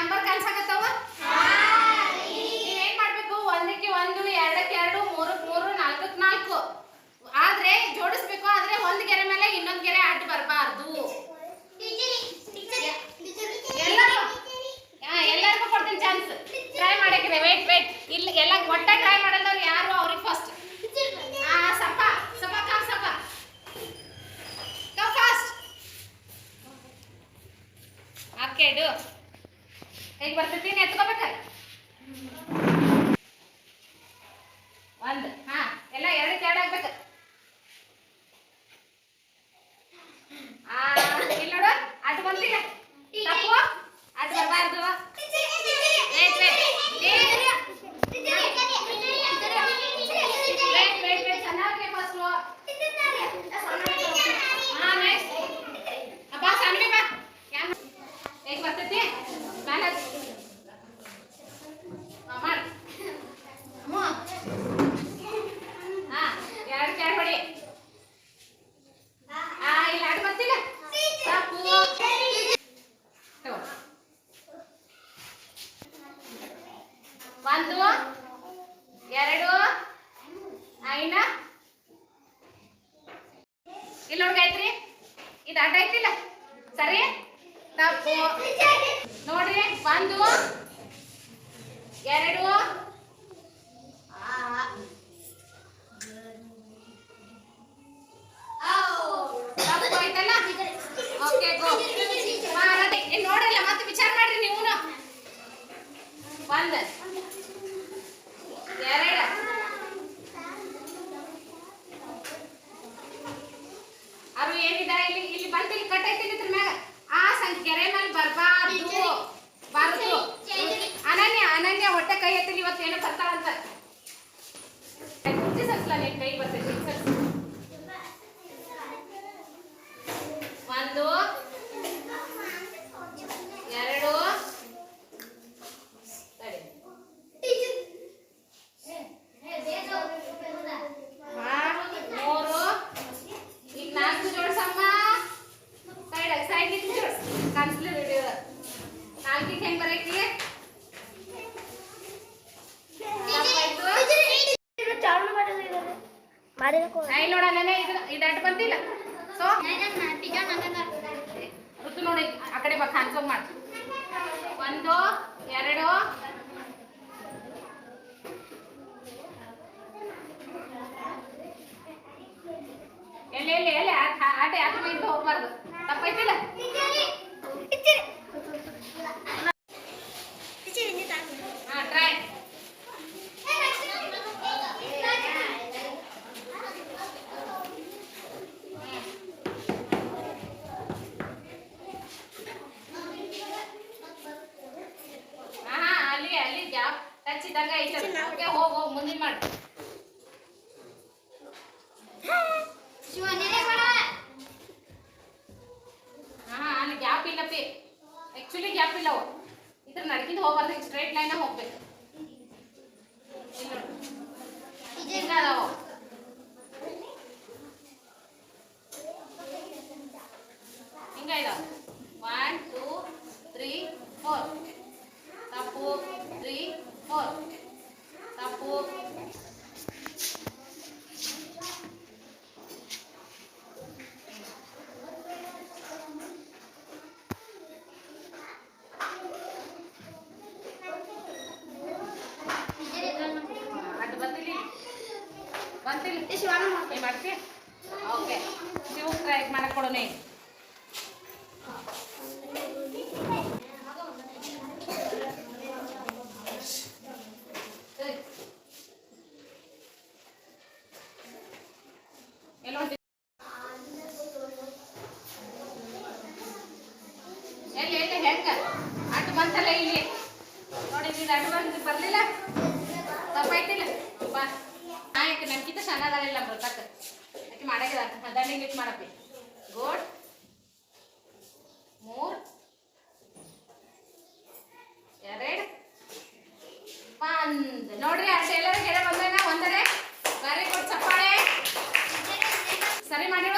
Number ಕನ್ಸಾಕತ್ತಾವ ಏನ್ ಮಾಡ್ಬೇಕು? ಒಂದಕ್ಕೆ ಒಂದು, ಎರಡಕ್ಕೆ ಎರಡು, ಮೂರಕ್ಕೆ ಮೂರು, ನಾಲ್ಕಕ್ಕೆ ನಾಲ್ಕು. ಆದ್ರೆ ಜೋಡಿಸ್ಬೇಕು, ಆದ್ರೆ ಒಂದ್ ಗೆರೆ ಮೇಲೆ ಇನ್ನೊಂದ್ ಗೆರೆ ಅಡ್ಡ ಬರಬಾರ್ದು. ಎಲ್ಲರಿಗೂ ಕೊಡ್ತೀನಿ ಚಾನ್ಸ್ ಟ್ರೈ ಮಾಡಕ್ಕಿದೆ ವೇಟ್ ವೇಟ್ ಇಲ್ಲ, ಎಲ್ಲ ಒಟ್ಟ ಟ್ರೈ ಮಾಡಲ್ದವ್ರು ಯಾರು? ಅವ್ರಿಗೆ ಫಸ್ಟ್ ಸಪ್ಪ ಸಪ ಕಮ್ ಸಪ ಕಮ್ ಫಾಸ್ಟ್ ಓಕೆ ಹೇಗೆ ಬರ್ತೈತಿ ಎತ್ಕೋಬೇಕ? ಒಂದು. ಹಾ, ಎಲ್ಲ ಎರಡು ಎರಡು ಆಗ್ಬೇಕು. ಇಲ್ಲಿ ನೋಡು, ಅದು ಬಂದಿಲ್ಲ ಅಡ್ಡ ಬರಬಾರ್ದು wait wait wait wait wait ಚೆನ್ನಾಗಿ ಫಸ್ಟು ಹಾ ನೆಕ್ಸ್ಟ್ ಅಪ್ಪ ಸಣ್ಣ ಬಾ ಯಾನ್ ಹೇಗೆ ಬರ್ತೈತಿ ಮ್ಯಾಲ ಮಾಡು ಹ್ಞೂ ಹಾ ಎರಡು ಕ್ಯಾಡ್ ಹೊಡಿ ಆ ಇಲ್ಲಿ ಅಡ್ಡ ಬರ್ತಿಲ್ಲ ತಪ್ಪು ತಗೋ. ಒಂದು, ಎರಡು ಐನ ಇಲ್ಲಿ ನೋಡಿ ಇದು ಅಡ್ಡ ಐತಿಲ್ಲ ಸರಿ? ತಪ್ಪು ನೋಡ್ರಿ, ಒಂದು, ಎರಡು. ತಪ್ಪು ಆಯ್ತಲ್ಲ? Okay, go. ನೋಡಲ್ಲ ಮತ್ತೆ ವಿಚಾರ ಮಾಡ್ರಿ ನೀವು ಒಂದು. ಎರಡು ಅವ್ರು ಏನಿದೆ ಇಲ್ಲಿ? ಇಲ್ಲಿ ಬಂದು ಇಲ್ಲಿ ಕಟ್ ಐತಿ ಇದ್ರ ಮ್ಯಾಗ. ಆ ಸಂಖ್ಯೆ ಕೆರೆ ಮೇಲೆ ಬರಬಾರ್ದು. ಬಾರದು. ಅನನ್ಯ ಅನನ್ಯ ಹೊಟ್ಟೆ ಕೈ ಎತ್ತಿಲ್ಲ ಇವತ್ತು ಏನೋ ಬರ್ತಾಳಂತ ಸರ್ಸ್ಲ ನೀನ್ ಕೈ ಬರ್ತೈತಿ. ಒಂದು ಐ ನೋಡಲ್ಲ ಇದು ಬಂತಿಲ್ಲ ಸೊ ನೋಡಿ ಆ ಕಡೆ ಬಾ ಕಾಣಿಸೋಗ್ ಮಾಡು ಒಂದು ಎರಡು ಎಲ್ಲಿ ಎಲ್ಲಿ ಎಲ್ಲಿ ಆಟ ಆಟ ಯಾಕೆ ಹೋಗ್ಬಾರ್ದು ತಪ್ಪೈತಿಲ್ಲ ಹಾ ಟ್ರೈ ಹಾ ಹಾ ಅಲ್ಲಿ ಅಲ್ಲಿ ಗ್ಯಾಪ್ ಟಚ್ ಇದ್ದಂಗ ಐತೆ ಓಕೆ ಹೋಗ್ ಹೋಗ್ ಮುಂದಿನ ಮಾಡು. ಹಾ. ಹಾ ಅಲ್ಲಿ ಗ್ಯಾಪ್ ಇಲ್ಲಪ್ಪಿ ಆ್ಯಕ್ಚುಲಿ ಗ್ಯಾಪ್ ಇಲ್ಲ ಅವು. ಇದ್ರ ನಡ್ಕಿಂದ ಹೋಗ್ಬಾರ್ದು ಸ್ಟ್ರೈಟ್ ಲೈನ್ ಹೋಗ್ಬೇಕು. ಇಲ್ಲ. ಅದಾವು ಹಿಂಗ ಇದಾವ ಒನ್ ಟೂ ತ್ರೀ ಫೋರ್ ತಪ್ಪು ತ್ರೀ ಫೋರ್ ತಪ್ಪು ಅಡ್ಡ ಬಂದಿಲ್ಲ ಬಂತಿಲ್ಲ ಏ ಮಾಡ್ತಿ ಓಕೆ. ಶಿವ ಟ್ರೈ ಮಾಡಕ್ ಕೊಡೋಣ ಎಲ್ಲ ಹೊಂಟಿ ಎಲ್ಲಿ ಎಲ್ಲಿ, ಹೆಂಗ? ಅಡ್ಡ ಬಂತಲ್ಲ ಇಲ್ಲಿ? ನೋಡಿ ಅಡ್ವಾನ್ಸ್ ಬರ್ಲಿಲ್ಲ? ತಪ್ಪಾಯ್ತಿಲ್ಲ? ಬಾ. ಆಕೆ ನನ್ಗಿಂತ ಸಣ್ಣದಾಳಿಲ್ಲ ಮೃತಕ ಆಕೆ ಮಾಡಾಕಿದ ದಂಡಿಗೆ ಇಟ್ಟು ಮಾಡಪ್ಪಿ. ಗೋಡ್. ಮೂರ್. ಎರಡು. ಒಂದ್. ನೋಡ್ರಿ ಅಷ್ಟೇ ಎಲ್ಲರೂ ಕೆಳ ಬಂದ್ರೆ ಒಂದರೆ? ಬಾರಿ ಕೊಟ್ಟು ಚಪ್ಪಾಳೆ. ಸರಿ ಮಾಡಿ.